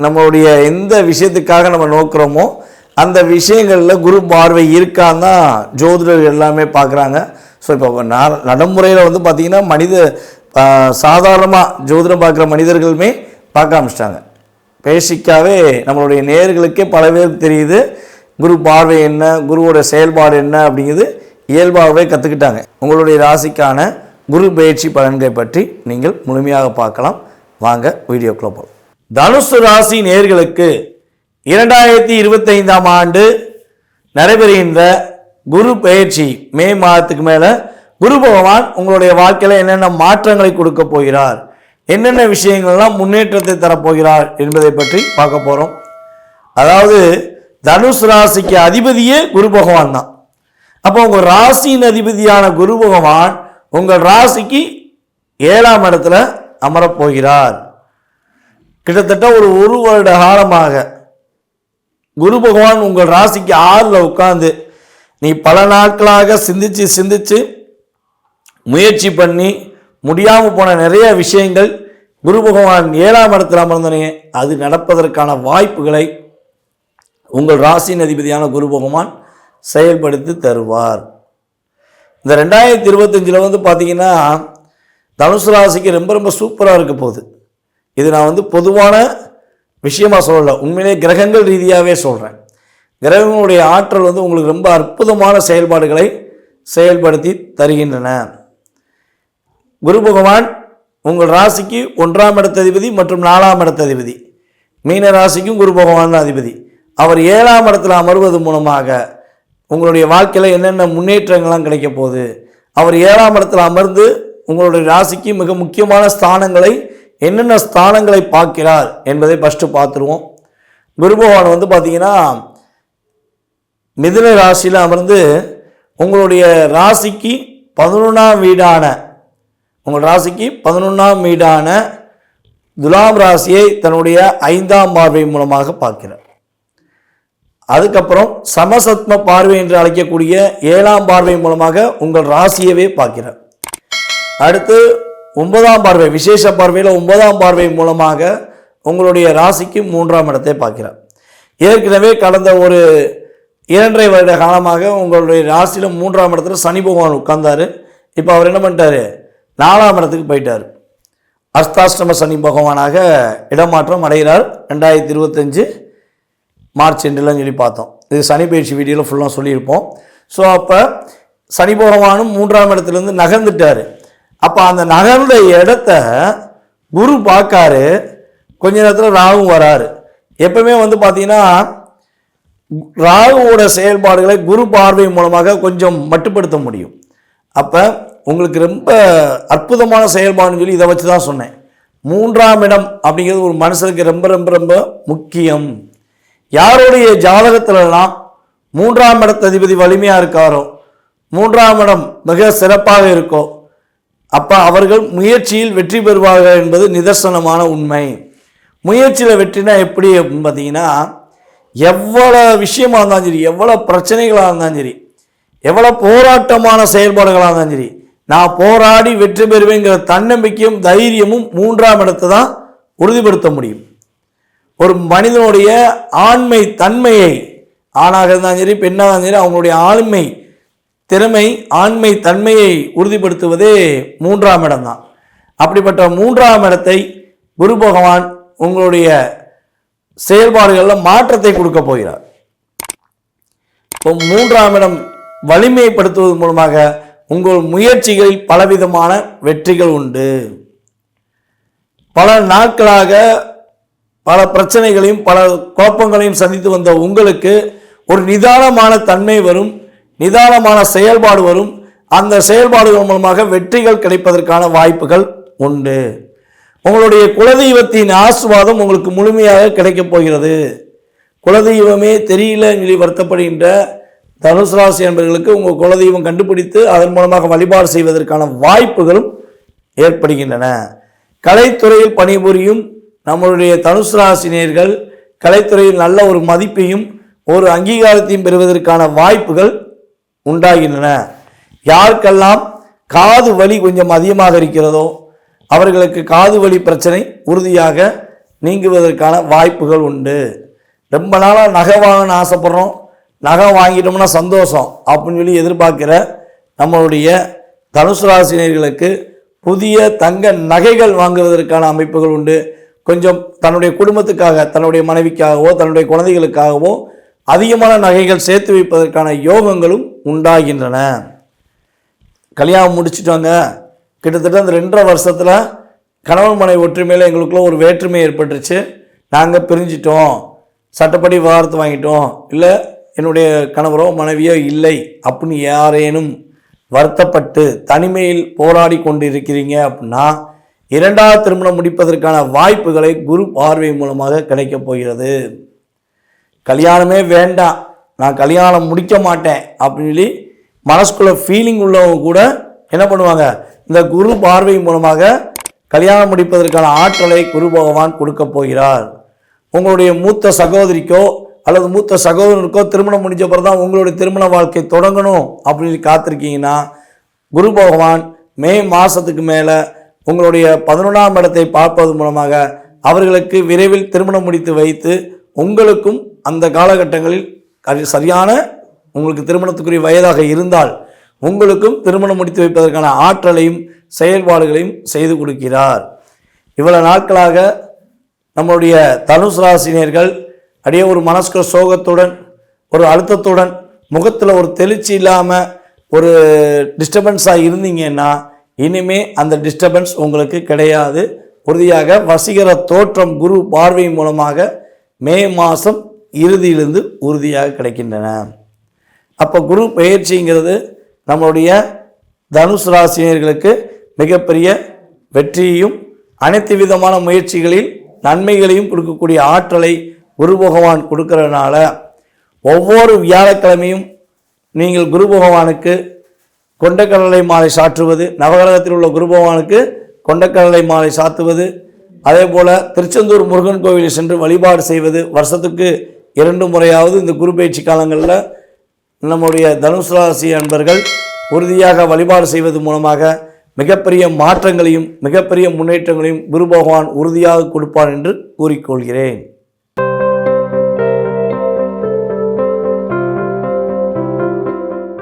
நம்மளுடைய எந்த விஷயத்துக்காக நம்ம நோக்குறோமோ அந்த விஷயங்களில் குரு பார்வை இருக்கான்னு தான் ஜோதிடர்கள் எல்லாமே பார்க்குறாங்க. ஸோ இப்போ நடைமுறையில் வந்து பார்த்திங்கன்னா மனித சாதாரணமாக ஜோதிடம் பார்க்குற மனிதர்களுமே பார்க்க ஆரம்பிச்சிட்டாங்க. பேசிக்காவே நம்மளுடைய நேர்களுக்கே பல பேருக்கு தெரியுது குரு பார்வை என்ன குருவோட செயல்பாடு என்ன அப்படிங்கிறது இயல்பாகவே கற்றுக்கிட்டாங்க உங்களுடைய ராசிக்கான குரு பயிற்சி பலன்களை பற்றி நீங்கள் முழுமையாக பார்க்கலாம். வாங்க வீடியோ போகலாம் தனுசு ராசி நேர்களுக்கு இரண்டாயிரத்தி இருபத்தைந்தாம் ஆண்டு நடைபெறுகின்ற குரு பயிற்சி மே மாதத்துக்கு மேலே குரு பகவான் உங்களுடைய வாழ்க்கையில் என்னென்ன மாற்றங்களை கொடுக்க போகிறார் என்னென்ன விஷயங்கள்லாம் முன்னேற்றத்தை தரப்போகிறார் என்பதை பற்றி பார்க்க போகிறோம் அதாவது தனுஷ் ராசிக்கு அதிபதியே குரு பகவான் தான். அப்போ உங்கள் ராசியின் அதிபதியான குரு பகவான் உங்கள் ராசிக்கு ஏழாம் இடத்துல அமரப்போகிறார் கிட்டத்தட்ட ஒரு ஒரு வருட காலமாக குரு பகவான் உங்கள் ராசிக்கு ஆறில் உட்காந்து நீ பல நாட்களாக சிந்திச்சு சிந்திச்சு முயற்சி பண்ணி முடியாமல் போன நிறைய விஷயங்கள் குரு பகவான் ஏழாம் இடத்தில் அமர்ந்தனே அது நடப்பதற்கான வாய்ப்புகளை உங்கள் ராசியின் அதிபதியான குரு பகவான் செயல்படுத்தி தருவார். இந்த ரெண்டாயிரத்தி இருபத்தஞ்சில் வந்து பார்த்தீங்கன்னா தனுசு ராசிக்கு ரொம்ப ரொம்ப சூப்பராக இருக்க போகுது. இது நான் வந்து பொதுவான விஷயமாக சொல்லலை. உண்மையிலே கிரகங்கள் ரீதியாகவே சொல்கிறேன் கிரகங்களுடைய ஆற்றல் வந்து உங்களுக்கு ரொம்ப அற்புதமான செயல்பாடுகளை செயல்படுத்தி தருகின்றன. குரு பகவான் உங்கள் ராசிக்கு ஒன்றாம் இடத்ததிபதி மற்றும் நாலாம் இடத்ததிபதி மீன ராசிக்கும் குரு பகவான் அதிபதி. அவர் ஏழாம் இடத்துல அமர்வது மூலமாக உங்களுடைய வாழ்க்கையில் என்னென்ன முன்னேற்றங்கள்லாம் கிடைக்க போகுது. அவர் ஏழாம் இடத்துல அமர்ந்து உங்களுடைய ராசிக்கு மிக முக்கியமான ஸ்தானங்களை என்னென்ன ஸ்தானங்களை பார்க்கிறார் என்பதை ஃபஸ்ட்டு பார்த்துருவோம். குரு பகவான் வந்து பார்த்தீங்கன்னா மிதுன ராசியில் அமர்ந்து உங்களுடைய ராசிக்கு பதினொன்றாம் வீடான உங்கள் ராசிக்கு பதினொன்றாம் வீடான துலாம் ராசியை தன்னுடைய ஐந்தாம் பார்வை மூலமாக பார்க்கிறார். அதுக்கப்புறம் சமசத்ம பார்வை என்று அழைக்கக்கூடிய ஏழாம் பார்வை மூலமாக உங்கள் ராசியவே பார்க்கிறார். அடுத்து ஒன்பதாம் பார்வை விசேஷ பார்வையில் ஒன்பதாம் பார்வை மூலமாக உங்களுடைய ராசிக்கு மூன்றாம் இடத்தை பார்க்கிறார். ஏற்கனவே கடந்த ஒரு இரண்டரை வருட காலமாக உங்களுடைய ராசியில் மூன்றாம் இடத்துல சனி பகவான் உட்கார்ந்தார். இப்போ அவர் என்ன பண்ணிட்டாரு? நாலாம் இடத்துக்கு போயிட்டார். அஸ்தாஷ்டம சனி பகவானாக இடமாற்றம் அடைகிறார். ரெண்டாயிரத்தி இருபத்தஞ்சு மார்ச் ரெண்டுலாம் சொல்லி பார்த்தோம். இது சனி பயிற்சி வீடியோவில் ஃபுல்லாக சொல்லியிருப்போம். ஸோ அப்போ சனி பகவானும் மூன்றாம் இடத்துலேருந்து நகர்ந்துட்டார். அப்போ அந்த நகர்ந்த இடத்த குரு பார்க்காரு. கொஞ்ச நேரத்தில் ராகும் வராரு. எப்பவுமே வந்து பார்த்தீங்கன்னா ராகுவோட செயல்பாடுகளை குரு பார்வை மூலமாக கொஞ்சம் மட்டுப்படுத்த முடியும். அப்போ உங்களுக்கு ரொம்ப அற்புதமான செயல்பாடுன்னு சொல்லி இதை வச்சு தான் சொன்னேன். மூன்றாம் இடம் அப்படிங்கிறது ஒரு மனுஷனுக்கு ரொம்ப ரொம்ப ரொம்ப முக்கியம். யாருடைய ஜாதகத்திலலாம் மூன்றாம் இடத்ததிபதி வலிமையாக இருக்காரோ மூன்றாம் இடம் மிக சிறப்பாக இருக்கோ அப்போ அவர்கள் முயற்சியில் வெற்றி பெறுவார்கள் என்பது நிதர்சனமான உண்மை. முயற்சியில் வெற்றினா எப்படி அப்படின்னு பார்த்தீங்கன்னா எவ்வளோ விஷயமா இருந்தாலும் சரி எவ்வளோ பிரச்சனைகளாக இருந்தாலும் சரி எவ்வளோ போராட்டமான செயல்பாடுகளாக இருந்தாலும் சரி நான் போராடி வெற்றி பெறுவேங்கிற தன்னம்பிக்கையும் தைரியமும் மூன்றாம் இடத்தை தான் உறுதிப்படுத்த முடியும். ஒரு மனிதனுடைய ஆண்மை தன்மையை ஆணாக இருந்தாலும் சரி பெண்ணாக இருந்தாலும் சரி அவங்களுடைய ஆண்மை திறமை ஆண்மை தன்மையை உறுதிப்படுத்துவதே மூன்றாம் இடம்தான். அப்படிப்பட்ட மூன்றாம் இடத்தை குரு பகவான் உங்களுடைய செயல்பாடுகளில் மாற்றத்தை கொடுக்க போகிறார். இப்போ மூன்றாம் இடம் வலிமைப்படுத்துவதன் மூலமாக உங்கள் முயற்சிகளில் பலவிதமான வெற்றிகள் உண்டு. பல நாட்களாக பல பிரச்சனைகளையும் பல குழப்பங்களையும் சந்தித்து வந்த உங்களுக்கு ஒரு நிதானமான தன்மை வரும். நிதானமான செயல்பாடு வரும். அந்த செயல்பாடுகள் மூலமாக வெற்றிகள் கிடைப்பதற்கான வாய்ப்புகள் உண்டு. உங்களுடைய குலதெய்வத்தின் ஆசுவாதம் உங்களுக்கு முழுமையாக கிடைக்கப் போகிறது. குலதெய்வமே தெரியல சொல்லி வருத்தப்படுகின்ற தனுசு ராசி என்பவர்களுக்கு உங்கள் குலதெய்வம் கண்டுபிடித்து அதன் மூலமாக வழிபாடு செய்வதற்கான வாய்ப்புகளும் ஏற்படுகின்றன. கலைத்துறையில் பணிபுரியும் நம்மளுடைய தனுசு ராசினியர்கள் கலைத்துறையில் நல்ல ஒரு மதிப்பையும் ஒரு அங்கீகாரத்தையும் பெறுவதற்கான வாய்ப்புகள் உண்டாகின்றன. யாருக்கெல்லாம் காது வலி கொஞ்சம் அதிகமாக இருக்கிறதோ அவர்களுக்கு காது வலி பிரச்சனை உறுதியாக நீங்குவதற்கான வாய்ப்புகள் உண்டு. ரொம்ப நாளாக நகை வாங்கணும்னு ஆசைப்பட்றோம். நகை வாங்கிட்டோம்னா சந்தோஷம் அப்படின்னு சொல்லி எதிர்பார்க்கிற நம்மளுடைய தனுசு ராசினியர்களுக்கு புதிய தங்க நகைகள் வாங்குவதற்கான அமைப்புகள் உண்டு. கொஞ்சம் தன்னுடைய குடும்பத்துக்காக தன்னுடைய மனைவிக்காகவோ தன்னுடைய குழந்தைகளுக்காகவோ அதிகமான நகைகள் சேர்த்து வைப்பதற்கான யோகங்களும் உண்டாகின்றன. கல்யாணம் முடிச்சிட்டாங்க. கிட்டத்தட்ட அந்த ரெண்டரை வருஷத்தில் கணவன் மனை ஒற்றுமையில் எங்களுக்குள்ள ஒரு வேற்றுமை ஏற்பட்டுருச்சு. நாங்கள் பிரிஞ்சிட்டோம். சட்டப்படி விவாகரத்து வாங்கிட்டோம். இல்லை என்னுடைய கணவரோ மனைவியோ இல்லை அப்படின்னு யாரேனும் வருத்தப்பட்டு தனிமையில் போராடி கொண்டு இருக்கிறீங்க அப்படின்னா இரண்டாவது திருமணம் முடிப்பதற்கான வாய்ப்புகளை குரு பார்வை மூலமாக கிடைக்கப் போகிறது. கல்யாணமே வேண்டாம். நான் கல்யாணம் முடிக்க மாட்டேன் அப்படின்னு சொல்லி மனசுக்குள்ள ஃபீலிங் உள்ளவங்க கூட என்ன பண்ணுவாங்க? இந்த குரு பார்வை மூலமாக கல்யாணம் முடிப்பதற்கான ஆற்றலை குரு பகவான் கொடுக்க போகிறார். உங்களுடைய மூத்த சகோதரிக்கோ அல்லது மூத்த சகோதரனுக்கோ திருமணம் முடிஞ்ச பிறகு தான் உங்களுடைய திருமண வாழ்க்கை தொடங்கணும் அப்படின்னு காத்திருக்கீங்கன்னா குரு பகவான் மே மாதத்துக்கு மேலே உங்களுடைய பதினொன்றாம் இடத்தை பார்ப்பது மூலமாக அவர்களுக்கு விரைவில் திருமணம் முடித்து வைத்து உங்களுக்கும் அந்த காலகட்டங்களில் சரியான உங்களுக்கு திருமணத்துக்குரிய வயதாக இருந்தால் உங்களுக்கும் திருமணம் முடித்து வைப்பதற்கான ஆற்றலையும் செயல்பாடுகளையும் செய்து கொடுக்கிறார். இவ்வளவு நாட்களாக நம்மளுடைய தனுஷ் ராசினியர்கள் அப்படியே ஒரு மனசுக்குள்ள சோகத்துடன் ஒரு அழுத்தத்துடன் முகத்தில் ஒரு தெளிச்சி இல்லாமல் ஒரு டிஸ்டர்பன்ஸாக இருந்தீங்கன்னா இனிமே அந்த டிஸ்டர்பன்ஸ் உங்களுக்கு கிடையாது. உறுதியாக வசீகர தோற்றம் குரு பார்வை மூலமாக மே மாதம் இறுதியிலிருந்து உறுதியாக கிடைக்கின்றன. அப்போ குரு பயிற்சிங்கிறது நம்மளுடைய தனுசு ராசினியர்களுக்கு மிகப்பெரிய வெற்றியையும் அனைத்து விதமான முயற்சிகளில் நன்மைகளையும் கொடுக்கக்கூடிய ஆற்றலை குரு பகவான் கொடுக்கறதுனால ஒவ்வொரு வியாழக்கிழமையும் நீங்கள் குரு பகவானுக்கு கொண்டக்கடலை மாலை சாற்றுவது நவகிரகத்தில் உள்ள குரு பகவானுக்கு கொண்டக்கடலை மாலை சாத்துவது அதே போல் திருச்செந்தூர் முருகன் கோவிலில் சென்று வழிபாடு செய்வது வருஷத்துக்கு இரண்டு முறையாவது இந்த குரு பயிற்சி காலங்களில் நம்முடைய தனுசு ராசி அன்பர்கள் உறுதியாக வழிபாடு செய்வது மூலமாக மிகப்பெரிய மாற்றங்களையும் மிகப்பெரிய முன்னேற்றங்களையும் குரு பகவான் உறுதியாக கொடுப்பார் என்று கூறிக்கொள்கிறேன்.